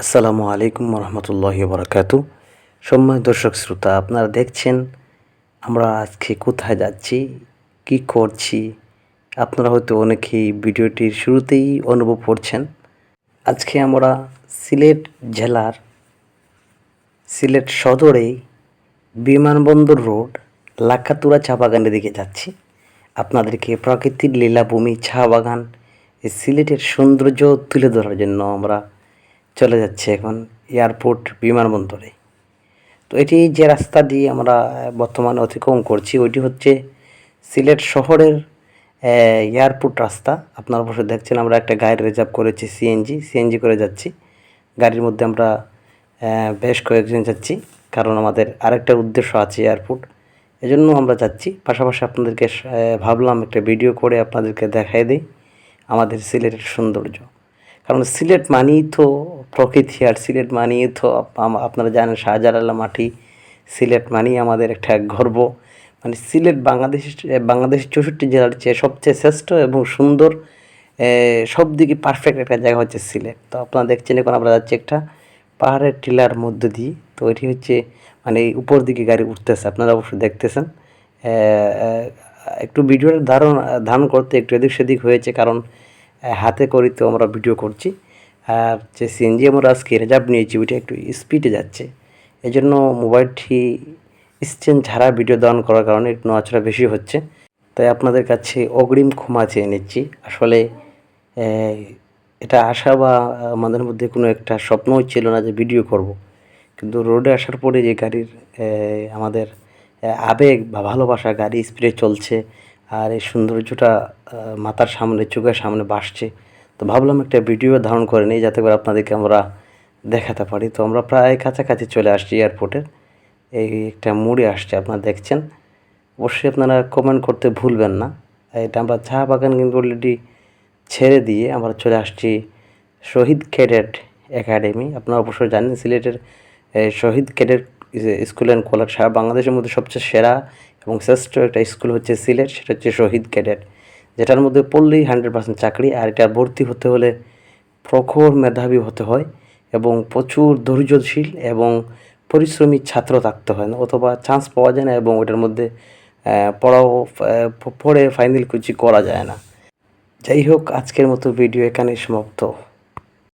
আসসালামু আলাইকুম রহমতুল্লাহ বরকাতু সম্মানিত দর্শক শ্রোতা, আপনারা দেখছেন, আমরা আজকে কোথায় যাচ্ছি, কি করছি? আপনারা হয়তো অনেকেই ভিডিওটির শুরুতেই অনুভব করছেন, আজকে আমরা সিলেট জেলার সিলেট সদরে বিমানবন্দর রোড লাখাতুরা চা বাগানের দিকে যাচ্ছি। আপনাদেরকে প্রাকৃতিক লীলাভূমি চা বাগান সিলেটের সৌন্দর্য তুলে ধরার জন্য আমরা চলে যাচ্ছে এখন এয়ারপোর্ট, বিমানবন্দরে। তো এটি যে রাস্তা দিয়ে আমরা বর্তমানে অতিক্রম করছি, ওইটি হচ্ছে সিলেট শহরের এয়ারপোর্ট রাস্তা। আপনারা অবশ্যই দেখছেন, আমরা একটা গাড়ি রিজার্ভ করেছি সিএনজি সিএনজি করে যাচ্ছি। গাড়ির মধ্যে আমরা বেশ কয়েকজন যাচ্ছি, কারণ আমাদের আরেকটা উদ্দেশ্য আছে এয়ারপোর্ট। এজন্য আমরা যাচ্ছি। পাশাপাশি আপনাদেরকে ভাবলাম একটা ভিডিও করে আপনাদেরকে দেখাই দিই, আমাদের সিলেটের সৌন্দর্য। কারণ সিলেট মানেই তো প্রকৃতি আর সিলেট মানেই তো আপনারা জানেন শাহজালাল মাটি সিলেট মানেই আমাদের একটা গর্ব। মানে সিলেট বাংলাদেশ, বাংলাদেশের চৌষট্টি জেলার চেয়ে সবচেয়ে শ্রেষ্ঠ এবং সুন্দর সব দিকে পারফেক্ট একটা জায়গা হচ্ছে সিলেট। তো আপনারা দেখছেন এখন আমরা যাচ্ছি একটা পাহাড়ের টিলার মধ্য দিয়ে। তো এটি হচ্ছে মানে উপর দিকে গাড়ি উঠতেছে, আপনারা অবশ্যই দেখতেছেন। একটু ভিডিওর ধারণ ধারণ করতে একটু এদিক সেদিক হয়েছে কারণ হাতে করি তো আমরা ভিডিও করছি। আর যে সিএনজি আমরা আজকে রিজার্ভ নিয়েছি, ওইটা একটু স্পিডে যাচ্ছে। এই জন্য মোবাইলটি স্ট্যান্ড ছাড়া ভিডিও দান করার কারণে একটু নড়াচড়া বেশি হচ্ছে। তাই আপনাদের কাছে অগ্রিম ক্ষমা চেয়ে নিচ্ছি। আসলে এটা আশা বা আমাদের মধ্যে কোনো একটা স্বপ্নও ছিল না যে ভিডিও করব। কিন্তু রোডে আসার পরে যে গাড়ির আমাদের আবেগ বা ভালোবাসা গাড়ি স্পিডে চলছে আর এই সৌন্দর্যটা মাথার সামনে, চোখের সামনে বাসছে। তো ভাবলাম একটা ভিডিও ধারণ করে নিই, যাতে করে আপনাদেরকে আমরা দেখাতে পারি। তো আমরা প্রায় কাছাকাছি চলে আসছি এয়ারপোর্টের এই একটা মুড়ে আসছে, আপনারা দেখছেন। অবশ্যই আপনারা কমেন্ট করতে ভুলবেন না। এটা আমরা চা বাগান কিন্তু অলরেডি ছেড়ে দিয়ে আমরা চলে আসছি শহীদ ক্যাডেট একাডেমি। আপনারা অবশ্যই জানেন সিলেটের Shaheed cadet school and college সারা বাংলাদেশের মধ্যে সবচেয়ে সেরা এবং শ্রেষ্ঠ একটা স্কুল হচ্ছে সিলেট, সেটা হচ্ছে শহীদ ক্যাডেট, যেটার মধ্যে পড়লেই হান্ড্রেড পার্সেন্ট চাকরি, আর এটা ভর্তি হতে হলে প্রখর মেধাবী হতে হয় এবং প্রচুর ধৈর্যশীল এবং পরিশ্রমী ছাত্র থাকতে হয় না, অথবা চান্স পাওয়া যায় না এবং ওটার মধ্যে পড়াও পড়ে ফাইনাল কিছু করা যায় না। যাই হোক, আজকের মতো ভিডিও এখানে সমাপ্ত।